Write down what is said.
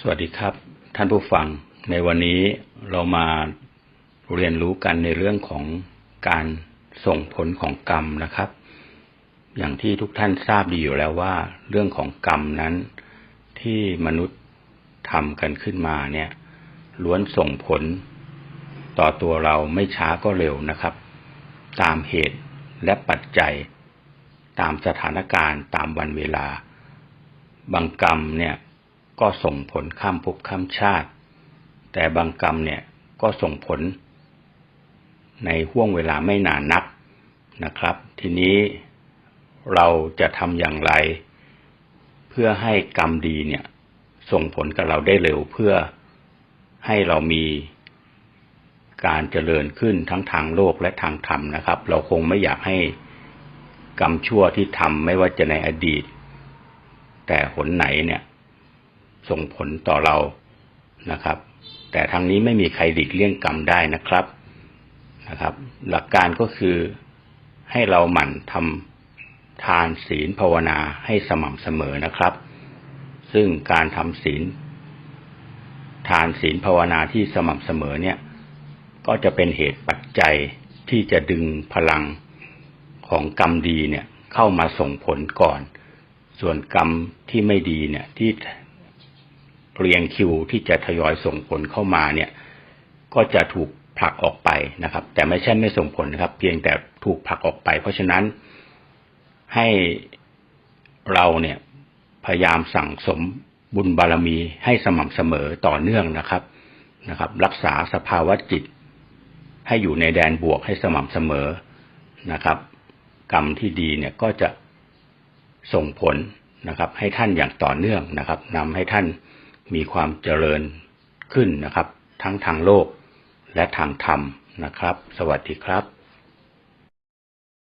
สวัสดีครับ ท่านผู้ฟังในวันนี้เรามาเรียนรู้กันในเรื่องของการส่งผลของกรรมนะครับ อย่างที่ทุกท่านทราบดีอยู่แล้วว่า เรื่องของกรรมนั้น ที่มนุษย์ทำกันขึ้นมาเนี่ยล้วนส่งผล ต่อตัวเราไม่ช้าก็เร็วนะครับ ตามเหตุและปัจจัย ตามสถานการณ์ตามวันเวลา บางกรรมเนี่ย ก็ส่งผลข้ามภพข้ามชาติ แต่บางกรรมเนี่ยก็ส่งผล ในห่วงเวลาไม่นานนักนะครับ ทีนี้เราจะทำอย่างไร เพื่อให้กรรมดีเนี่ย ส่งผลกับเราได้เร็วเพื่อให้เรามีการเจริญขึ้นทั้งทางโลกและทางธรรมนะครับ เราคงไม่อยากให้กรรมชั่วที่ทำไม่ว่าจะในอดีต แต่หนไหนเนี่ย ส่งผลต่อเรานะครับ แต่ทางนี้ไม่มีใครหลีกเลี่ยงกรรมได้นะครับนะครับ หลักการก็คือให้เราหมั่นทำทานศีลภาวนาให้สม่ำเสมอนะครับ ซึ่งการทำศีล ทานศีลภาวนาที่สม่ำเสมอเนี่ย ก็จะเป็นเหตุปัจจัยที่จะดึงพลังของกรรมดีเนี่ยเข้ามาส่งผลก่อน ส่วนกรรมที่ไม่ดีเนี่ยที่ เรียงคิวที่จะทยอยส่งผลเข้ามาเนี่ย ก็จะถูกผลักออกไปนะครับ แต่ไม่ใช่ไม่ส่งผลนะครับ เพียงแต่ถูกผลักออกไป เพราะฉะนั้นให้เราเนี่ยพยายามสั่งสมบุญบารมีให้สม่ำเสมอต่อเนื่องนะครับนะครับ รักษาสภาวะจิต ให้อยู่ในแดนบวกให้สม่ำเสมอนะครับ กรรมที่ดีเนี่ยก็จะส่งผลนะครับ ให้ท่านอย่างต่อเนื่องนะครับนำให้ท่าน มีความเจริญขึ้นนะครับ ทั้งทางโลกและทางธรรมนะครับ สวัสดีครับ